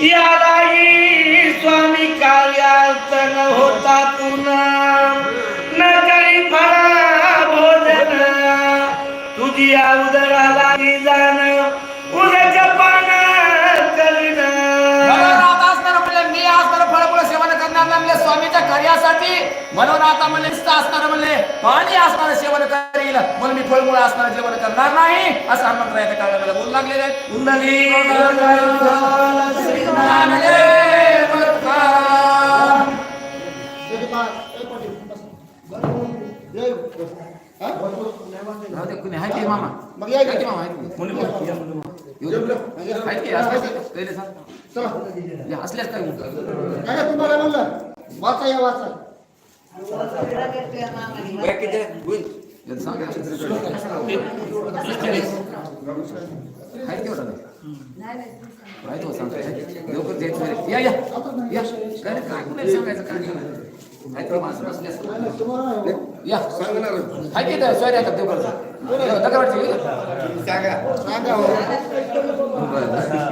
यालाही स्वामी कार्यात न होता पूर्ण न काही फळा भोजन. तुझी उदराला जाण. उद्याच्या पाणी स्वामीच्या कार्यासाठी म्हणून आता म्हणले असणार म्हणले पाणी असणार सेवन करील म्हणून मी फळमुळ असणार जेवण करणार नाही असं हनुमंतराया काळाला बोलू लागलेले मामा मग या की मामा? असल्यास काय बोल. काय तुम्हाला म्हणलं वाचा या वाचा या, सांग.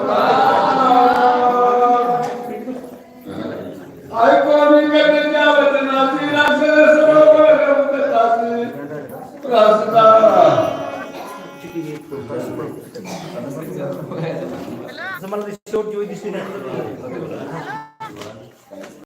मला शेवटची दिसली नाही